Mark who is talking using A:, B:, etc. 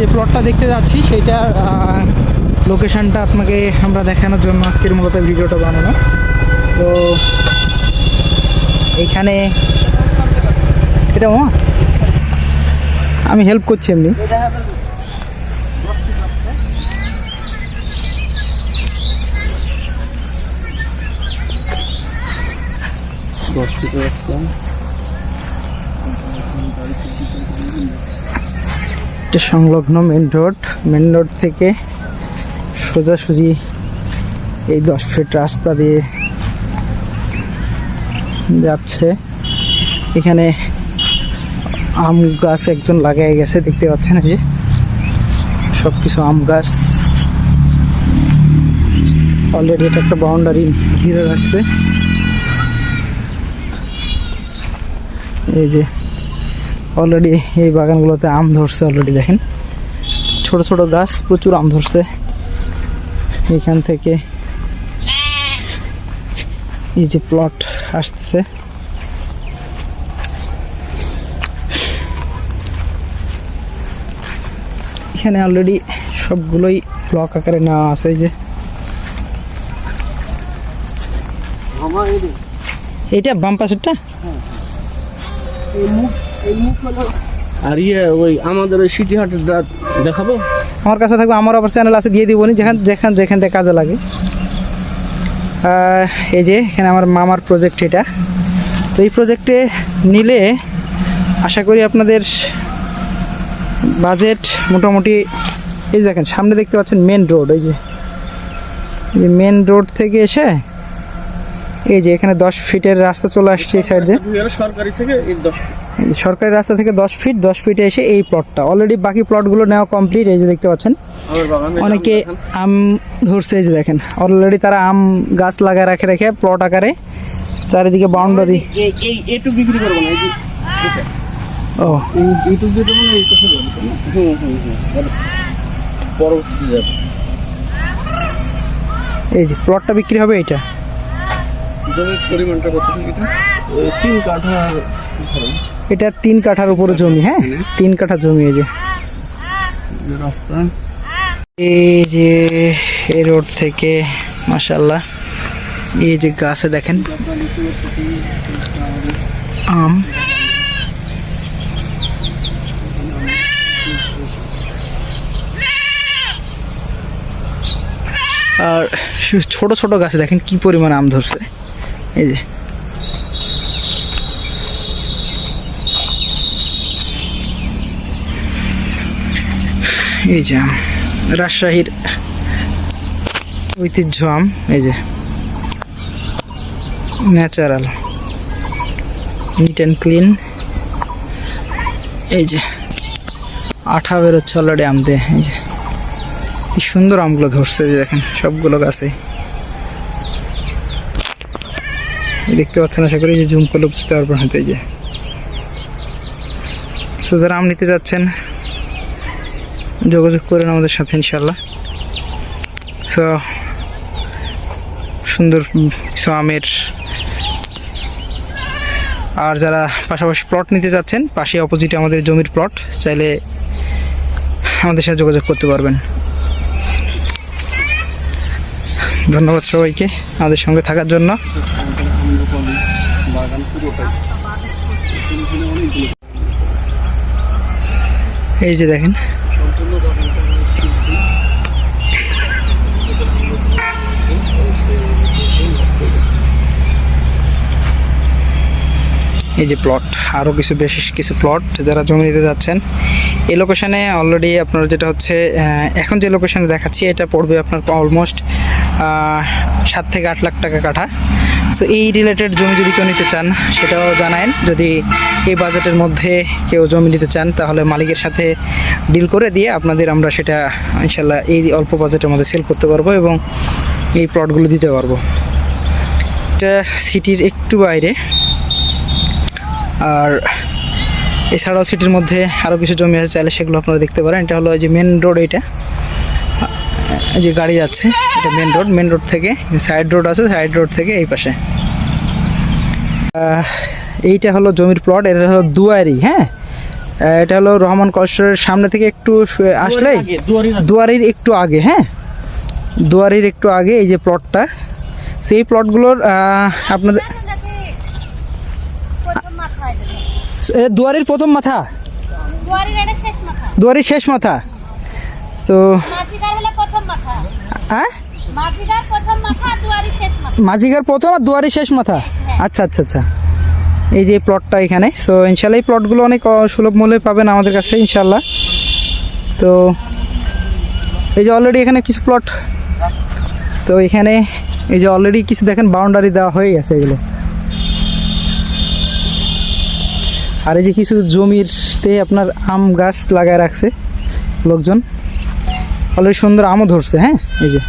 A: যে প্লটটা দেখতে যাচ্ছি, সেইটা লোকেশনটা আপনাকে আমরা দেখানোর জন্য আজকের মূলত ভিডিওটা বানানো। তো এইখানে এটা মা আমি হেল্প করছি এমনি।
B: দশ ফিট রাস্তা
A: এটা সংলগ্ন মেন রোড মেন রোড থেকে সোজাসুজি এই দশ ফিট রাস্তা দিয়ে যাচ্ছে। এখানে আম গাছ একজন লাগাই গেছে, দেখতে পাচ্ছেন যে। সব কিছু আম গাছ। অলরেডি এটা একটা বাউন্ডারি ঘিরে রাখছে। এই যে অলরেডি এই বাগানগুলোতে আম ধরছে অলরেডি দেখেন। ছোট ছোট গাছ প্রচুর আম ধরছে। এখান থেকে এই যে প্লট আসতেছে। এখানে অলরেডি সবগুলোই ব্লক আকারে নেওয়া আছে এই যে। এইটা বাম পাশেরটা?
B: আর ইয়ে ওই আমাদের ওই সিটি হাটের দাঁত দেখাবো?
A: আমার কাছে থাকবে আমার আবার চ্যানেল আছে দিয়ে দিব নি যেখান যেখান যেখান থেকে কাজে লাগে। এই যে এখানে আমার মামার প্রজেক্ট এটা। তো এই প্রজেক্টে নিলে আশা করি আপনাদের বাজেট মোটামুটি এই যে দেখেন সামনে দেখতে পাচ্ছেন মেন রোড এই যে। মেন রোড থেকে এসে এই যে এখানে দশ ফিটের রাস্তা চলে আসছে এই সাইড দিয়ে
B: সরকারি থেকে এই দশ ফিট
A: সরকারি রাস্তা থেকে দশ ফিট দশ ফিটে এসে এই প্লটটা অলরেডি বাকি প্লটগুলো নেওয়া কমপ্লিট এই যে দেখতে পাচ্ছেন। অনেকে আম ধরছে এই যে দেখেন। অলরেডি তারা আম গাছ লাগায় রাখে রেখে প্লট আকারে। চারিদিকে বাউন্ডারি
B: এই এই এটুকু বিক্রি করব এই যে
A: ও।
B: এই
A: যে প্লটটা বিক্রি হবে এটা
B: জমির পরিমাণটা কত এটা? তিন কাঠা।
A: এটা তিন কাঠার উপরে জমি হ্যাঁ? তিন কাঠা জমি এই যে।
B: এই রাস্তা।
A: এই যে এই রোড থেকে মাশাল্লাহ এই যে গাছে দেখেন আম। আর ছোট ছোট গাছে দেখেন কি পরিমাণ আম ধরছে। এই যে এই যে আম রাজশাহীর ঐতিহ্য আম এই যে ন্যাচারাল নিট অ্যান্ড ক্লিন এই যে আঠা বেরোচ্ছে অলরেডি আম দিয়ে এই যে কি সুন্দর আমগুলো ধরছে যে দেখেন সবগুলো গাছে। দেখতে পাচ্ছেন আশা করি যে জুম করলে বুঝতে পারবেন হয়তো এই যে। So, যারা আম নিতে যাচ্ছেন যোগাযোগ করেন আমাদের সাথে ইনশাল্লাহ সো সুন্দর কিছু আমের আর যারা পাশাপাশি প্লট নিতে যাচ্ছেন পাশে অপোজিটে আমাদের জমির প্লট চাইলে আমাদের সাথে যোগাযোগ করতে পারবেন। ধন্যবাদ সবাইকে আমাদের সঙ্গে থাকার জন্য। এই যে দেখেন এই যে প্লট আরও কিছু বেশ কিছু প্লট যারা জমি নিতে যাচ্ছেন, এই লোকেশানে অলরেডি আপনার যেটা হচ্ছে এখন যে লোকেশানে দেখাচ্ছি, এটা পড়বে আপনার অলমোস্ট সাত থেকে আট লাখ টাকা কাঠা। সো এই রিলেটেড জমি যদি কেউ নিতে চান, সেটাও জানায়েন। যদি এই বাজেটের মধ্যে কেউ জমি নিতে চান, তাহলে মালিকের সাথে ডিল করে দিয়ে আপনাদের আমরা সেটা ইনশাল্লাহ এই অল্প বাজেটের মধ্যে সেল করতে পারব এবং এই প্লটগুলো দিতে পারব। এটা সিটির একটু বাইরে। আর এছাড়াও সিটির মধ্যে আরও কিছু জমি আছে চাইলে সেগুলো আপনারা দেখতে পারেন। এটা হলো যে মেন রোড এটা এই যে গাড়ি যাচ্ছে এটা মেন রোড মেন রোড থেকে সাইড রোড আছে সাইড রোড থেকে এই পাশে। এইটা হলো জমির প্লট এটা হলো দুয়ারি হ্যাঁ? এটা হলো রহমান কলেস্টোরের সামনে থেকে একটু আসলেই।
B: দুয়ারির
A: একটু আগে হ্যাঁ? দুয়ারির একটু আগে এই যে প্লটটা সেই প্লটগুলোর আপনাদের
C: প্রথম মাথা এটা
A: এ, দুয়ারির প্রথম মাথা?
C: দুয়ারির শেষ মাথা।
A: তো
C: মাঝিগার প্রথম মাথা।
A: হ্যাঁ
C: মাঝিগার প্রথম দুয়ারি শেষ মাথা।
A: আর দুয়ারির শেষ মাথা?
C: হ্যাঁ।
A: আচ্ছা আচ্ছা আচ্ছা। এই যে প্লটটা এখানে সো ইনশাল্লাহ এই প্লটগুলো অনেক সুলভ মূল্যে পাবেন আমাদের কাছে ইনশাল্লাহ তো এই যে অলরেডি এখানে কিছু প্লট তো এখানে এই যে অলরেডি কিছু দেখেন বাউন্ডারি দেওয়া হয়ে গেছে এগুলো। আর এই যে কিছু জমিরতে আপনার আম গাছ লাগায় রাখছে লোকজন। অলরেডি সুন্দর আমও ধরছে হ্যাঁ? এই যে।